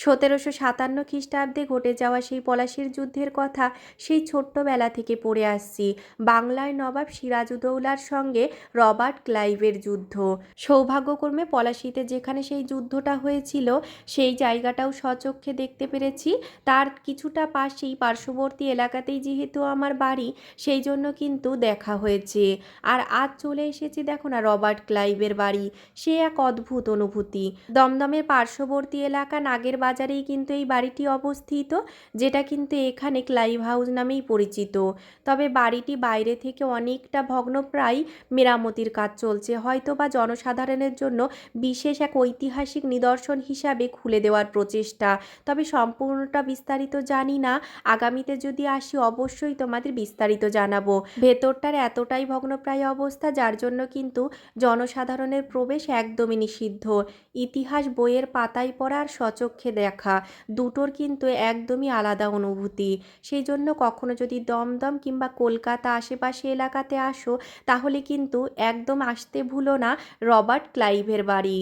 সতেরোশো সাতান্ন খ্রিস্টাব্দে ঘটে যাওয়া সেই পলাশির যুদ্ধের কথা সেই ছোট্টবেলা থেকে পড়ে আসছি। বাংলায় নবাব সিরাজউদৌলার সঙ্গে রবার্ট ক্লাইভের যুদ্ধ। সৌভাগ্যক্রমে পলাশিতে যেখানে সেই যুদ্ধটা হয়েছিল, সেই জায়গাটাও সচক্ষে দেখতে পেরেছি। তার কিছুটা পাশেই পার্শ্ববর্তী এলাকাতেই যেহেতু আমার বাড়ি, সেই জন্য কিন্তু দেখা হয়েছে। আর আজ চলে এসেছি দেখো না রবার্ট ক্লাইভের বাড়ি। সে এক অদ্ভুত অনুভূতি। দমদমের পার্শ্ববর্তী এলাকা নাগের বাজারেই কিন্তু এই বাড়িটি অবস্থিত, যেটা কিন্তু এখানে ক্লাইভ হাউস নামেই পরিচিত। তবে বাড়িটি বাইরে থেকে অনেকটা ভগ্নপ্রায় মেরামতির কাজ চলছে। হয়তো বা জনসাধারণের জন্য বিশেষ এক ঐতিহাসিক নিদর্শন হিসাবে খুলে দেওয়ার প্রচেষ্টা। তবে সম্পূর্ণটা বিস্তারিত জানি না। আগামীতে যদি আসি, অবশ্যই তোমাদের বিস্তারিত জানাব। ভেতরটার এতটাই ভগ্নপ্রায় অবস্থা, যার জন্য কিন্তু জনসাধারণের প্রবেশ একদমই নিষিদ্ধ। ইতিহাস বইয়ের পাতায় পড়া আর সচক্ষে দেখা দুটোর কিন্তু একদমই আলাদা অনুভূতি। সেই জন্য কখনো যদি দমদম কিংবা কলকাতা আশেপাশে এলাকাতে আসো, তাহলে কিন্তু একদম আসতে ভুলো না রবার্ট ক্লাইভের বাড়ি।